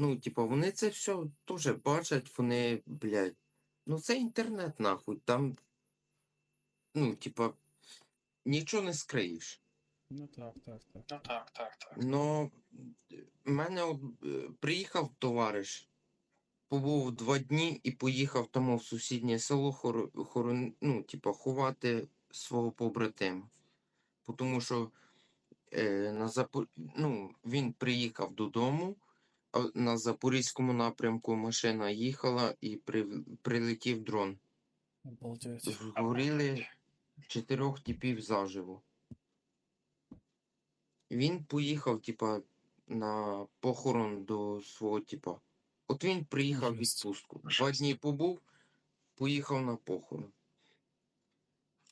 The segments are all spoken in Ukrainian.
Ну, типа, вони це все теж бачать, вони, блядь. Ну, це інтернет, нахуй. Там, ну, типа, нічого не скриєш. Ну так, так, так. Ну так, так, так. Ну, в мене от, е, приїхав товариш, побув два дні і поїхав тому в сусіднє село хоро, хоро, ну, типа, ховати свого побратима. Тому що е, на Запор... ну, він приїхав додому, на Запорізькому напрямку машина їхала і при... прилетів дрон. Згоріли чотирьох типів заживо. Він поїхав, типа, на похорон до свого типа. От він приїхав в відпустку. Два дні побув, поїхав на похорон.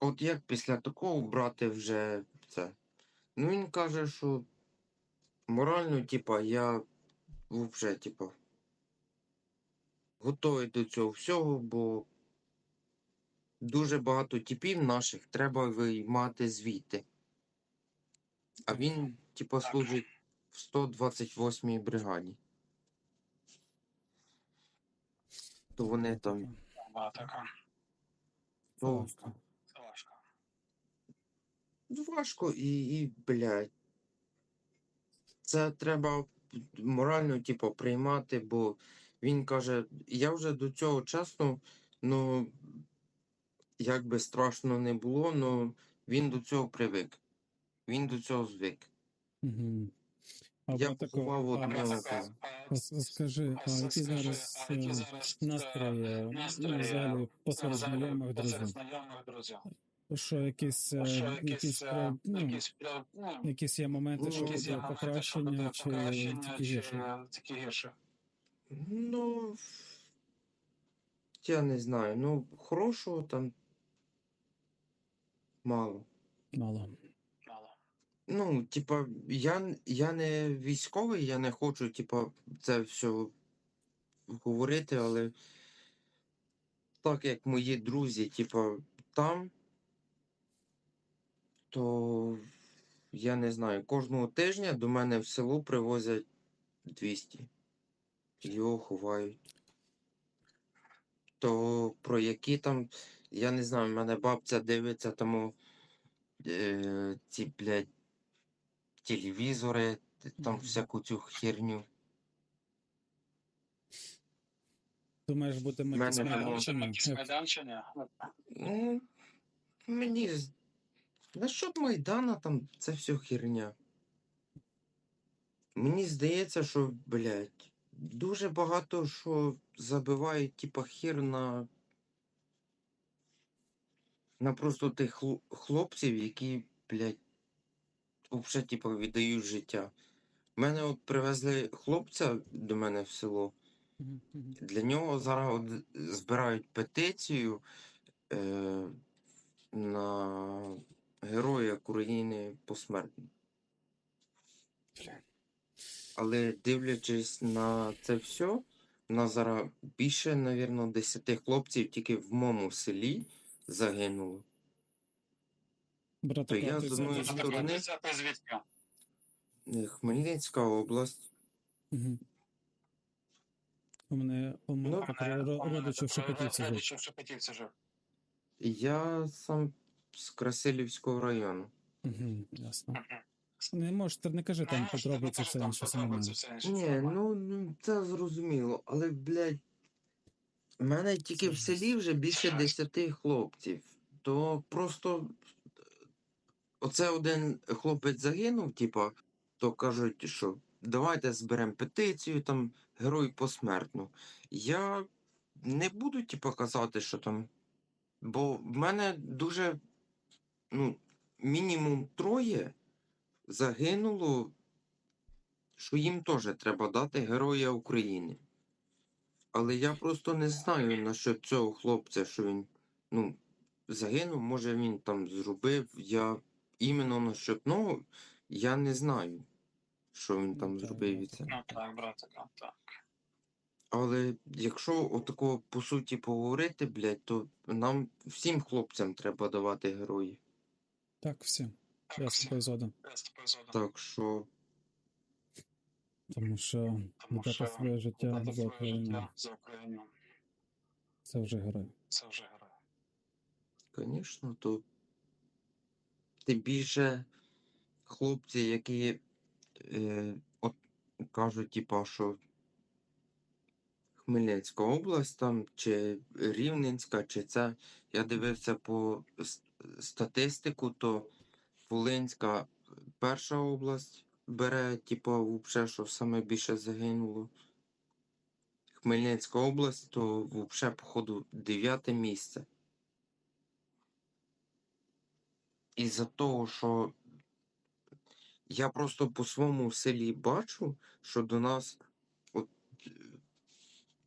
От як після такого брати вже це? Ну він каже, що морально, типа, я вже, типа, готовий до цього всього, бо дуже багато типів наших треба виймати звідти. А він, типа, служить в 128-й бригаді. То вони там. Багато. Ну, Важко. Це важко. важко і, і блядь. Це треба морально, типу, приймати, бо він каже, я вже до цього часу, ну, як би страшно не було, ну він до цього привик. Він до цього звик. Угу. А Я поховав с- скажи, а які зараз е, настрої, ну, настрої, взагалі, посеред знайомих друзів? Що якісь, е, якісь, е, ну, якісь, ну, якісь є моменти, що якісь є буде покращення, чи тільки гірше? гірше? Ну, я не знаю. Ну, хорошого там мало. Мало. Мало. Ну, типа, я, я не військовий, я не хочу, типа, це все говорити, але так як мої друзі, типа, там, то я не знаю, кожного тижня до мене в село привозять 200. Його ховають. То про які там, я не знаю, в мене бабця дивиться тому е, ці, блядь, телевізори, там всяку цю херню. Думаєш, будемо Мене було. Ну, мені. з- Насчет Майдана там це все херня. Мені здається, що, блядь, дуже багато що забивають, типа, хер на. На просто тих хлопців, які, блядь, взагалі, типа, віддають життя. Мене от привезли хлопця до мене в село. Для нього зараз от збирають петицію е, на Героя України посмертно. Але дивлячись на це все, у нас зараз більше, мабуть, 10 хлопців тільки в моєму селі загинуло. То я з одної сторони-? Е, Хмельницька область. Мгм. У мене Ну, мене родичів Шепетівці жив. Я сам з Красилівського району. Угу, ясно. Не можеш, ти не кажи там що подробиці, все там інше все Ні, ну ну, це зрозуміло, але, блядь, в мене тільки Це в селі вже більше. 10 хлопців. То просто оце один хлопець загинув, типа, то кажуть, що давайте зберемо петицію, там герой посмертно. Я не буду, типа, казати, що там. Бо в мене дуже, ну, мінімум троє загинуло, що їм теж треба дати Героя України. Але я просто не знаю насчет цього хлопця, що він ну, загинув, може він там зробив. Я іменно насчет нього я не знаю, що він Ну, там зробив і це. Ну так, братика, так. Але якщо отакого по суті поговорити, блядь, то нам всім хлопцям треба давати героїв. Так, всі. Так, Я з тобою згоден. Так що Тому що Тому віддати своє життя за Україну це вже герой. Це вже герой. Звісно, то тим більше хлопці, які е, от кажуть, типа, що Хмельницька область там, чи Рівненська, чи це. Я дивився по статистику, то Волинська перша область бере, типа, взагалі, що саме більше загинуло. Хмельницька область, то взагалі, походу, дев'яте місце. Із-за того, що я просто по своєму селі бачу, що до нас от,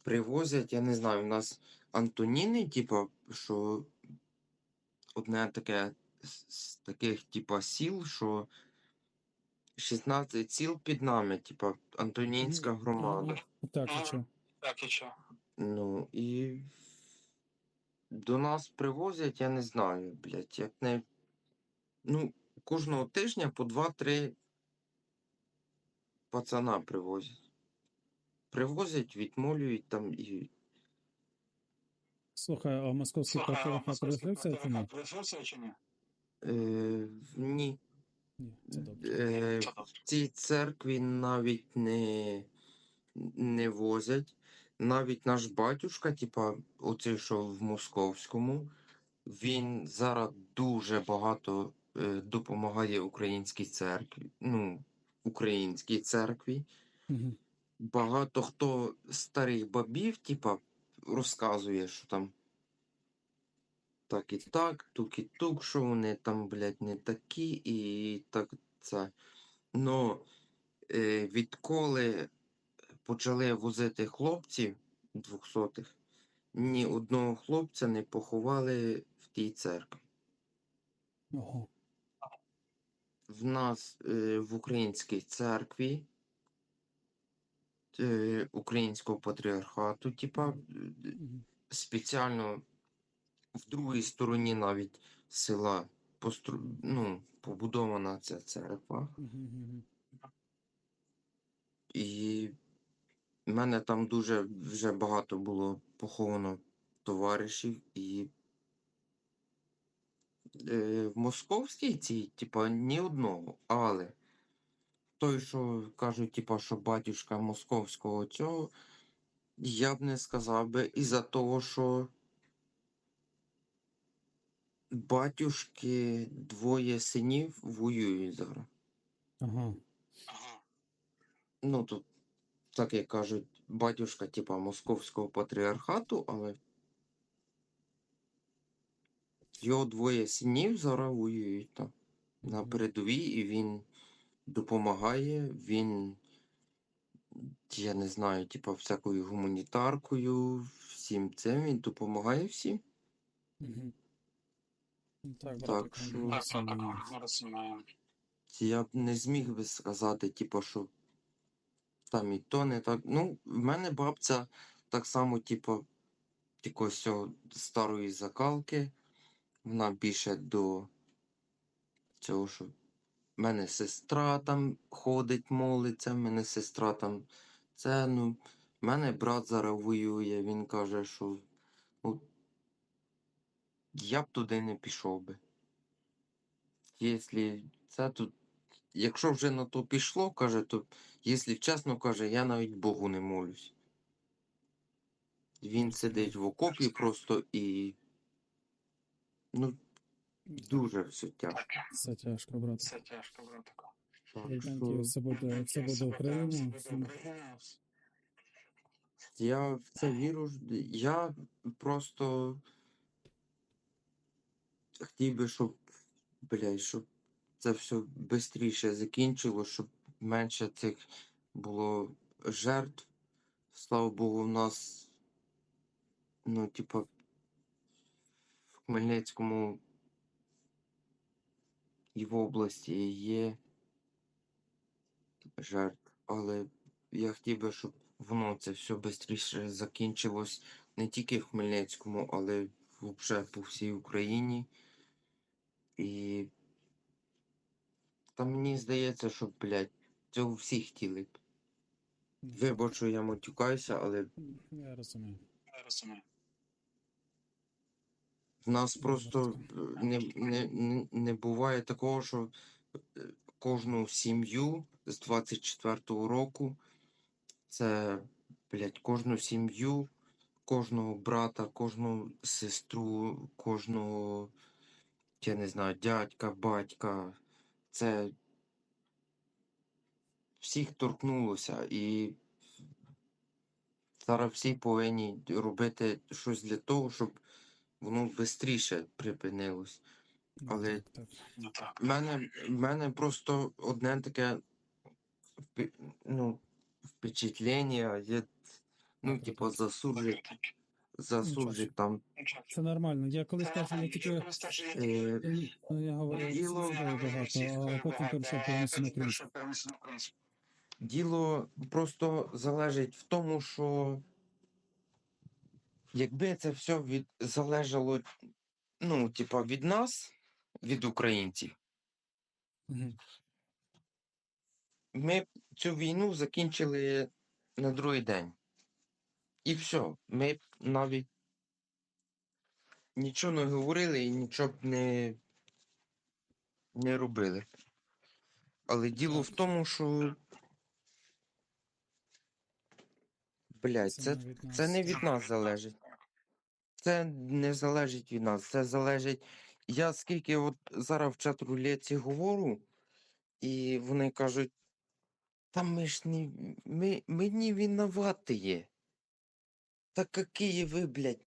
привозять, я не знаю, у нас Антоніни, типа, що одне таке з з таких, типа, сіл, що 16 сіл під нами, типа, Антонінська громада. Так, і що? Так і що? Ну і до нас привозять, я не знаю, блядь, як не. Ну, кожного тижня по 2-3 пацана привозять. Привозять, відмолюють там і. Слухай, а московський патріархат московський чи ні? чи ні? Е, ні. Ні, це добре. Е, в цій церкві навіть не, не возять. Навіть наш батюшка, типа, оцей, що в московському, він зараз дуже багато е, допомагає українській церкві. Ну, українській церкві. Мгм. Багато хто старих бабів, типа, розказує, що там так і так, тук і тук, що вони там, блядь, не такі, і так це. Но е, відколи почали возити хлопців двохсотих, ні одного хлопця не поховали в тій церкві. Ого. В нас е, в українській церкві українського патріархату, типа, е, спеціально в другій стороні навіть села постру... ну, побудована ця церква. І в мене там дуже вже багато було поховано товаришів, і е, в московській цій, типа, ні одного. Але той, що кажуть, типа, що батюшка московського цього, я б не сказав би із-за того, що батюшки двоє синів воюють зараз. Ага. Ага. Ну, тут, так як кажуть, батюшка, типа, московського патріархату, але його двоє синів зараз воюють там на передовій, і він допомагає, він, я не знаю, типа, всякою гуманітаркою, всім цим, він допомагає всім. Ну, Так, Так що- Так, так, так, ми. Я б не зміг би сказати, типу, що там і то не так. Ну, в мене бабця так само, типу, якось цього старої закалки. Вона більше до цього, що в мене сестра там ходить, молиться, в мене сестра там це, ну, в мене брат зараз воює, він каже, що ну, я б туди не пішов би. Якщо це тут, якщо вже на то пішло, каже, то, якщо чесно каже, я навіть Богу не молюсь. Він сидить в окопі просто і. Ну, дуже все тяжко. Це тяжко, брат. це тяжко, братику. Так що все буде, все буде Україна. все я в це вірю. ж- Я просто хотів би, щоб, блядь, щоб це все швидше закінчило, щоб менше цих було жертв. Слава Богу, в нас, ну, типа, в Хмельницькому і в області є жертв, але я хотів би, щоб воно це все швидше закінчилось не тільки в Хмельницькому, але взагалі по всій Україні. І та мені здається, що, блядь, цього всі хотіли б. Так. Вибач, що я матюкаюся, але Я розумію. Я розумію. В нас просто е, не, не, не, не буває такого, що е, кожну сім'ю з 24-го року, це, блядь, кожну сім'ю, кожного брата, кожну сестру, кожного, я не знаю, дядька, батька, це всіх торкнулося і зараз всі повинні робити щось для того, щоб воно швидше припинилось. Але- так, так. Ну. В мене, в мене просто одне таке ну, впечатлення є, ну, типу, засуджик, засуджик там. Це нормально. Я колись теж я тільки. Е, ну, Я говорю Діло- російською багато, а потім перейшов повністю на українську. повністю на українську. Діло просто залежить в тому, що якби це все від, залежало, ну, типа, від нас, від українців, ми цю війну закінчили на другий день. І все. Ми б навіть нічого не говорили і нічого б не, не робили. Але діло в тому, що. Блядь, це, це не від нас залежить. Це не залежить від нас. Це залежить. Я скільки от зараз в чат рулетці говорю, і вони кажуть, та ми ж не. Ми, ми не винуваті є. Та какие ви, блядь,